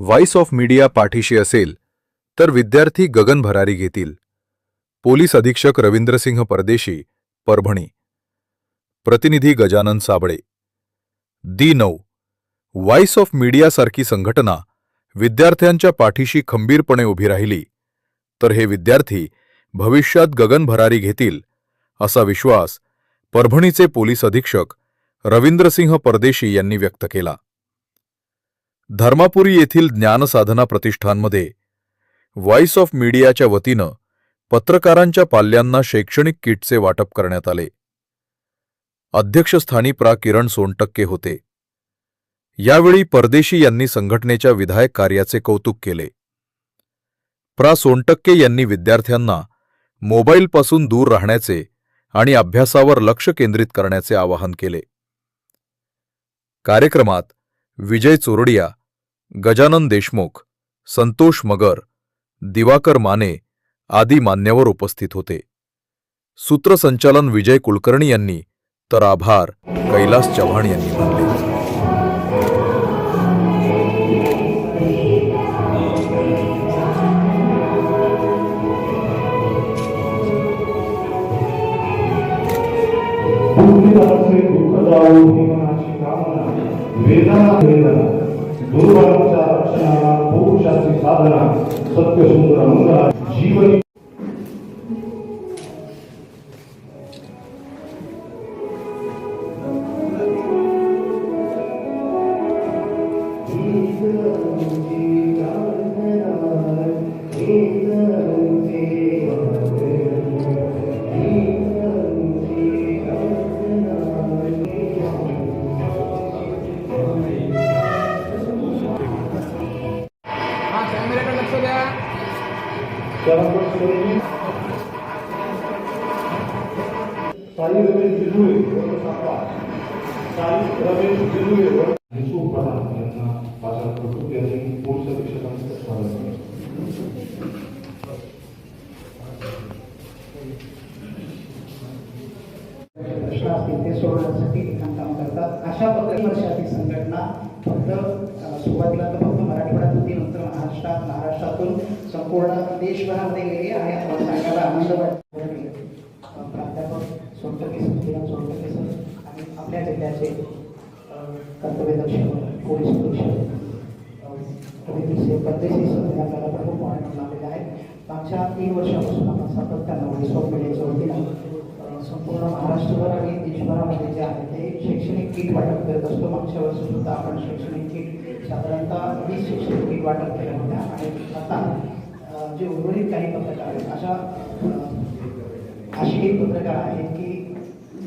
Voice of media पाठीशी असेल तर विद्यार्थी गगन भरारी घेतील. पोलीस अधीक्षक रवींद्रसिंह परदेशी परभणी. प्रतिनिधी गजानन साबळे. दी नऊ. व्हॉइस ऑफ मीडियासारखी संघटना विद्यार्थ्यांच्या पाठीशी खंबीरपणे उभी राहिली तर हे विद्यार्थी भविष्यात गगन भरारी घेतील असा विश्वास परभणीचे पोलीस अधीक्षक रवींद्रसिंह परदेशी यांनी व्यक्त केला. धर्मापुरी येथील ज्ञानसाधना प्रतिष्ठानमध्ये व्हॉइस ऑफ मीडियाच्या वतीनं पत्रकारांच्या पाल्यांना शैक्षणिक किटचे वाटप करण्यात आले. अध्यक्षस्थानी प्रा. किरण सोनटक्के होते. यावेळी परदेशी यांनी संघटनेच्या विधायक कार्याचे कौतुक केले. प्रा. सोनटक्के यांनी विद्यार्थ्यांना मोबाईलपासून दूर राहण्याचे आणि अभ्यासावर लक्ष केंद्रित करण्याचे आवाहन केले. कार्यक्रमात विजय चोरडिया गजानन देशमुख संतोष मगर दिवाकर माने आदी मान्यवर उपस्थित होते सूत्रसंचालन विजय कुलकर्णी यांनी तर आभार कैलास चव्हाण यांनी मानले Thank you. ಸಾಧನ ಸತ್ಯ ಸುಂದರ ಮಂಗಳ ಜೀವನ साई रमेश साई रमेश प्रधान यांना पोलीस स्वागत प्रश्न असतील ते सोडवण्यासाठी काम करतात अशा पद्धती वर्षातील संघटना फक्त सुरुवातीला तर फक्त मराठवाड्यात होती नंतर महाराष्ट्रात महाराष्ट्रातून संपूर्ण देशभरामध्ये गेली आणि आपण सांगायला आनंद वाटतो प्राध्यापक सोनटके सर सोनटके सर आणि आपल्या जिल्ह्याचे कर्तव्य कर्तव्यदक्ष पोलीस अधीक्षक रवींद्रसिंह परदेशी सर या आपल्याला प्रमुख म्हणून लाभलेले आहेत. मागच्या तीन वर्षापासून आपण सातत्यानं व्हॉइस ऑफ वतीनं संपूर्ण महाराष्ट्रभर आणि देशभरामध्ये जे आहे ते शैक्षणिक किट वाटप करत असतो. मागच्या वर्षीसुद्धा आपण शैक्षणिक किट साधारणतः वीस शिक्षक किट वाटप केल्या होत्या आणि आता जे उर्वरित काही पत्रकार आहेत अशा अशी एक पत्रकार आहेत की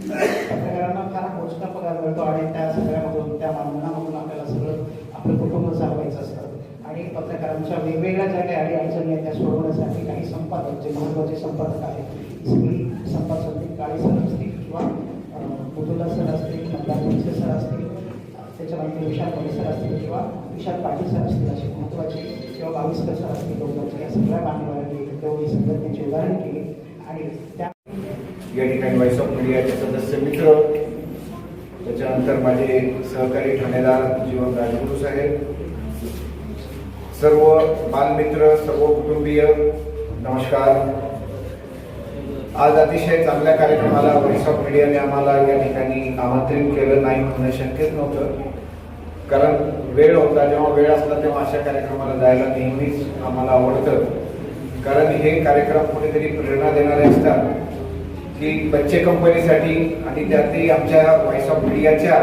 पत्रकारांना फार मोजका पगार मिळतो आणि त्या सगळ्यामधून त्या मानधनामधून आपल्याला सगळं आपलं कुटुंब चालवायचं असतं. आणि पत्रकारांच्या वेगवेगळ्या ज्या काही अडी अडचणी आहेत त्या सोडवण्यासाठी काही संपादक जे महत्त्वाचे संपादक आहेत सगळी संपादक काळी त्याच्यानंतर विशाल परिसर असतील किंवा विशाल पाटील सर असतील असे महत्त्वाचे किंवा बावीसकर सर असतील लोकांचे या सगळ्या मान्यवरांनी तेवढी संघटनेचे उदाहरण केली आणि त्या या ठिकाणी व्हॉइस ऑफ मीडियाचे सदस्य मित्र त्याच्यानंतर माझे सहकारी ठाणेदार जीवन राजगुरू साहेब सर्व बालमित्र सर्व कुटुंबीय नमस्कार आज अतिशय चांगल्या कार्यक्रमाला व्हॉइस ऑफ मीडियाने आम्हाला या ठिकाणी आमंत्रित केलं नाही म्हणणं शक्यच नव्हतं कारण वेळ होता जेव्हा वेळ असला तेव्हा अशा कार्यक्रमाला जायला नेहमीच आम्हाला आवडतं. कारण हे कार्यक्रम कुठेतरी प्रेरणा देणारे असतात की बच्चे कंपनीसाठी आणि त्यातही आमच्या व्हॉइस ऑफ मीडियाच्या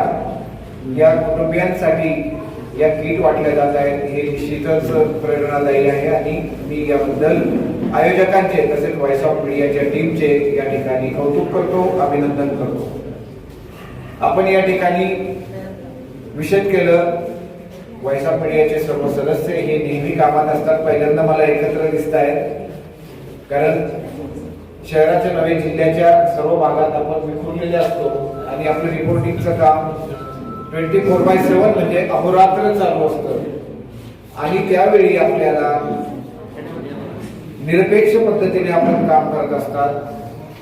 या कुटुंबियांसाठी या किट वाटल्या जात आहेत. हे निश्चितच प्रेरणादायी आहे आणि मी याबद्दल आयोजकांचे तसेच व्हॉइस ऑफ मीडियाच्या टीमचे या ठिकाणी कौतुक करतो अभिनंदन करतो. आपण या ठिकाणी मिशन केलं. व्हॉइस ऑफ मीडियाचे सर्व सदस्य हे नेहमी कामात असतात. पहिल्यांदा मला एकत्र दिसत आहेत कारण शहराच्या नव्हे जिल्ह्याच्या सर्व भागात आपण विखुरलेले असतो. आणि आपलं रिपोर्टिंगचं काम ट्वेंटी फोर बाय सेवन म्हणजे अहोरात्र चालू असतं. आणि त्यावेळी आपल्याला निरपेक्ष पद्धतीने आपण काम करत असतात.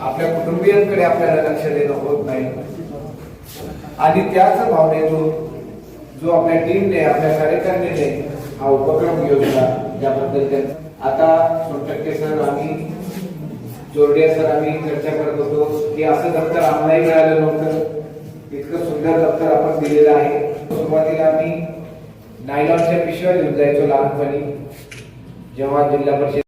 आपल्या कुटुंबियांकडे आपल्याला लक्ष देणं होत नाही. आणि त्याच भावनेतून जो आपल्या टीमने आपल्या कार्यकारिणीने हा उपक्रम योजला त्याबद्दल त्या आता सोनटक्के सर आम्ही जोरडिया सर आम्ही चर्चा करत होतो की असं दप्तर आम्हालाही मिळालं नव्हतं. इतकं सुंदर दप्तर आपण दिलेलं आहे. सुरुवातीला आम्ही नायलॉनच्या पिशव्या घेऊन जायचो लहानपणी जेव्हा जिल्हा परिषद